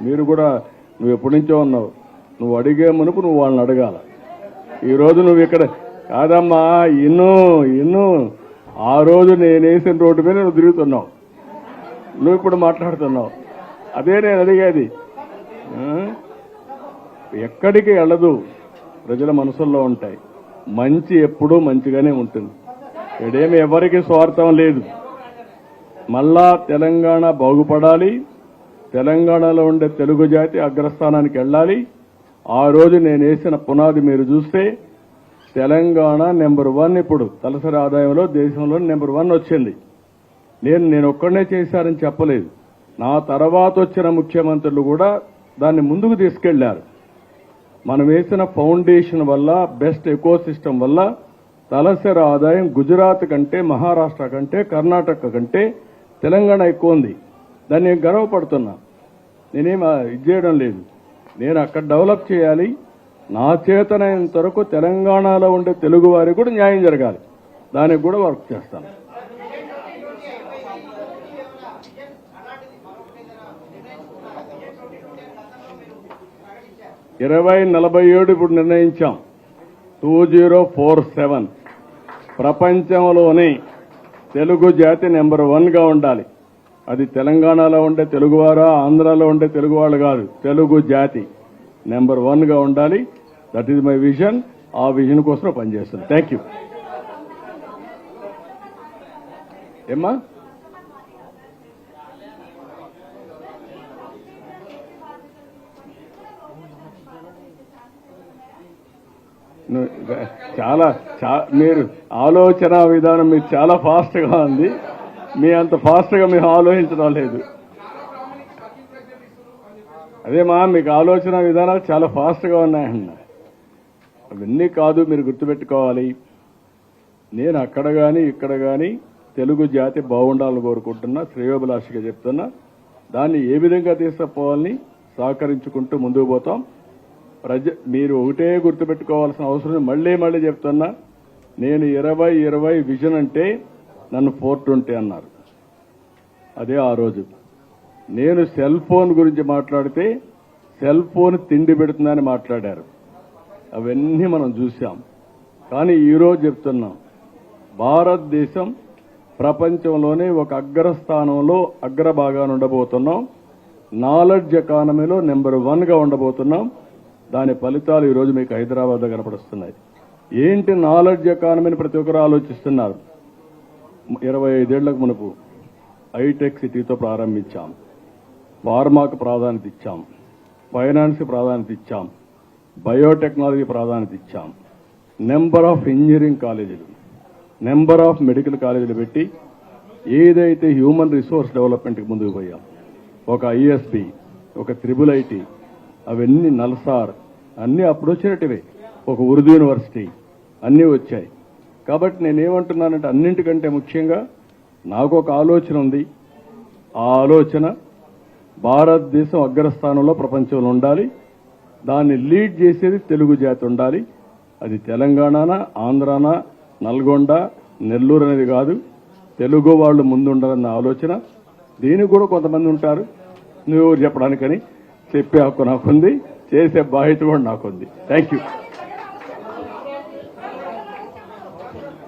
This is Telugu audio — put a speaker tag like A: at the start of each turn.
A: మీరు కూడా నువ్వు ఎప్పటి నుంచో ఉన్నావు. నువ్వు అడిగే మునుపు నువ్వు వాళ్ళని అడగాల. ఈరోజు నువ్వు ఇక్కడ కాదమ్మా ఇన్ను ఇన్ను. ఆ రోజు నేను వేసిన రోడ్డు మీద నువ్వు తిరుగుతున్నావు. నువ్వు ఇప్పుడు మాట్లాడుతున్నావు. అదే నేను అడిగేది. ఎక్కడికి వెళ్ళదు. ప్రజల మనసుల్లో ఉంటాయి. మంచి ఎప్పుడూ మంచిగానే ఉంటుంది. ఇక్కడేమి ఎవరికి స్వార్థం లేదు. మళ్ళా తెలంగాణ బాగుపడాలి. తెలంగాణలో ఉండే తెలుగు జాతి అగ్రస్థానానికి వెళ్ళాలి. ఆ రోజు నేను వేసిన పునాది మీరు చూస్తే తెలంగాణ నెంబర్ వన్ ఇప్పుడు తలసరి ఆదాయంలో దేశంలో నెంబర్ వన్ వచ్చింది. నేను నేను ఒక్కడనే చేశారని చెప్పలేదు. నా తర్వాత వచ్చిన ముఖ్యమంత్రులు కూడా దాన్ని ముందుకు తీసుకెళ్ళారు. మనం వేసిన ఫౌండేషన్ వల్ల బెస్ట్ ఎకో సిస్టమ్ వల్ల తలసరి ఆదాయం గుజరాత్ కంటే మహారాష్ట్ర కంటే కర్ణాటక కంటే తెలంగాణ ఎక్కువ ఉంది. దాన్ని నేను గర్వపడుతున్నా. నేనేం ఇది చేయడం లేదు. నేను అక్కడ డెవలప్ చేయాలి. నా చేతనైనంత వరకు తెలంగాణలో ఉండే తెలుగు వారికి కూడా న్యాయం జరగాలి. దానికి కూడా వర్క్ చేస్తాను. ఇరవై నలభై ఏడు ఇప్పుడు నిర్ణయించాం. Two zero four seven. ప్రపంచంలోనే తెలుగు జాతి నెంబర్ వన్గా ఉండాలి. అది తెలంగాణలో ఉండే తెలుగువారా ఆంధ్రాలో ఉండే తెలుగు వాళ్ళు కాదు. తెలుగు జాతి. నెంబర్ వన్గా ఉండాలి. దట్ ఈజ్ మై విజన్ ఆ విజన్ కోసం పనిచేస్తాను థ్యాంక్ యూ ఏమ్మా? చాలా చా- మీరు ఆలోచన విధానం మీరు చాలా ఫాస్ట్గా ఉంది. మీ అంత ఫాస్ట్గా మేము ఆలోచించడం లేదు. అదేమా మీకు ఆలోచన విధానాలు చాలా ఫాస్ట్గా ఉన్నాయన్న. అవన్నీ కాదు మీరు గుర్తుపెట్టుకోవాలి. నేను అక్కడ కానీ ఇక్కడ కానీ తెలుగు జాతి బాగుండాలని కోరుకుంటున్నా శ్రేయోభిలాషగా చెప్తున్నా. దాన్ని ఏ విధంగా తీసుకుపోవాలని సహకరించుకుంటూ ముందుకు పోతాం. ప్రజ మీరు ఒకటే గుర్తుపెట్టుకోవాల్సిన అవసరం మళ్ళీ మళ్ళీ చెప్తున్నా నేను ఇరవై ఇరవై విజన్ అంటే నన్ను ఫోర్ ట్వంటీ అన్నారు. అదే ఆ రోజు. నేను సెల్ ఫోన్ గురించి మాట్లాడితే సెల్ ఫోన్ తిండి పెడుతుందని మాట్లాడారు. అవన్నీ మనం చూసాం కానీ ఈరోజు చెప్తున్నాం. భారతదేశం ప్రపంచంలోనే ఒక అగ్రస్థానంలో అగ్రభాగాన్ని ఉండబోతున్నాం. నాలెడ్జ్ ఎకానమీలో నెంబర్ వన్గా ఉండబోతున్నాం. దాని ఫలితాలు ఈరోజు మీకు హైదరాబాద్లో కనపడుస్తున్నాయి. ఏంటి నాలెడ్జ్ ఎకానమీని ప్రతి ఒక్కరు ఆలోచిస్తున్నారు? ఇరవై ఐదేళ్ళకు మనకు హైటెక్ సిటీతో ప్రారంభించాం. ఫార్మాకు ప్రాధాన్యత ఇచ్చాం. ఫైనాన్స్ ప్రాధాన్యత ఇచ్చాం. బయోటెక్నాలజీ ప్రాధాన్యత ఇచ్చాం. నెంబర్ ఆఫ్ ఇంజనీరింగ్ కాలేజీలు నెంబర్ ఆఫ్ మెడికల్ కాలేజీలు పెట్టి ఏదైతే హ్యూమన్ రిసోర్స్ డెవలప్మెంట్కి ముందుకు పోయాం. ఒక ఐఎస్పి ఒక త్రిబుల్ ఐటీ అవన్నీ నల్సార్ అన్నీ అప్పుడు వచ్చినట్టువే. ఒక ఉర్దూ యూనివర్సిటీ అన్నీ వచ్చాయి. కాబట్టి నేనేమంటున్నానంటే అన్నింటికంటే ముఖ్యంగా నాకు ఒక ఆలోచన ఉంది. ఆ ఆలోచన భారతదేశం అగ్రస్థానంలో ప్రపంచంలో ఉండాలి. దాన్ని లీడ్ చేసేది తెలుగు జాతి ఉండాలి. అది తెలంగాణనా ఆంధ్రాన నల్గొండ నెల్లూరు అనేది కాదు. తెలుగు వాళ్ళు ముందు ఉండాలన్న ఆలోచన. దీనికి కూడా కొంతమంది ఉంటారు. నువ్వు చెప్పడానికని చెప్పే హక్కు నాకుంది. చేసే బాధ్యత కూడా నాకుంది. Thank you Thank you.